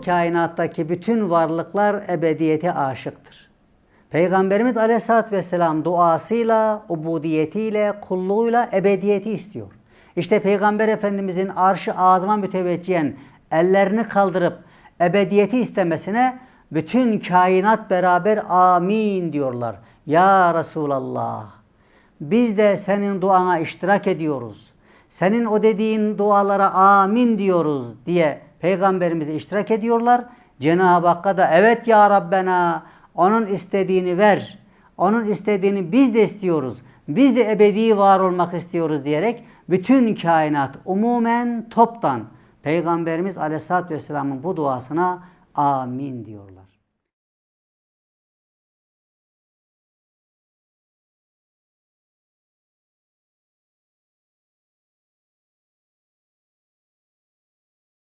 kainattaki bütün varlıklar ebediyete aşıktır. Peygamberimiz Aleyhisselatü Vesselam duasıyla, ubudiyetiyle, kulluğuyla ebediyeti istiyor. İşte Peygamber Efendimizin arşı azama müteveccihen ellerini kaldırıp ebediyeti istemesine bütün kainat beraber amin diyorlar. Ya Resulallah biz de senin duana iştirak ediyoruz. Senin o dediğin dualara amin diyoruz diye peygamberimize iştirak ediyorlar. Cenab-ı Hakk'a da evet ya Rabbena onun istediğini ver. Onun istediğini biz de istiyoruz. Biz de ebedi var olmak istiyoruz diyerek bütün kainat umumen toptan Peygamberimiz Aleyhisselatü Vesselam'ın bu duasına amin diyorlar.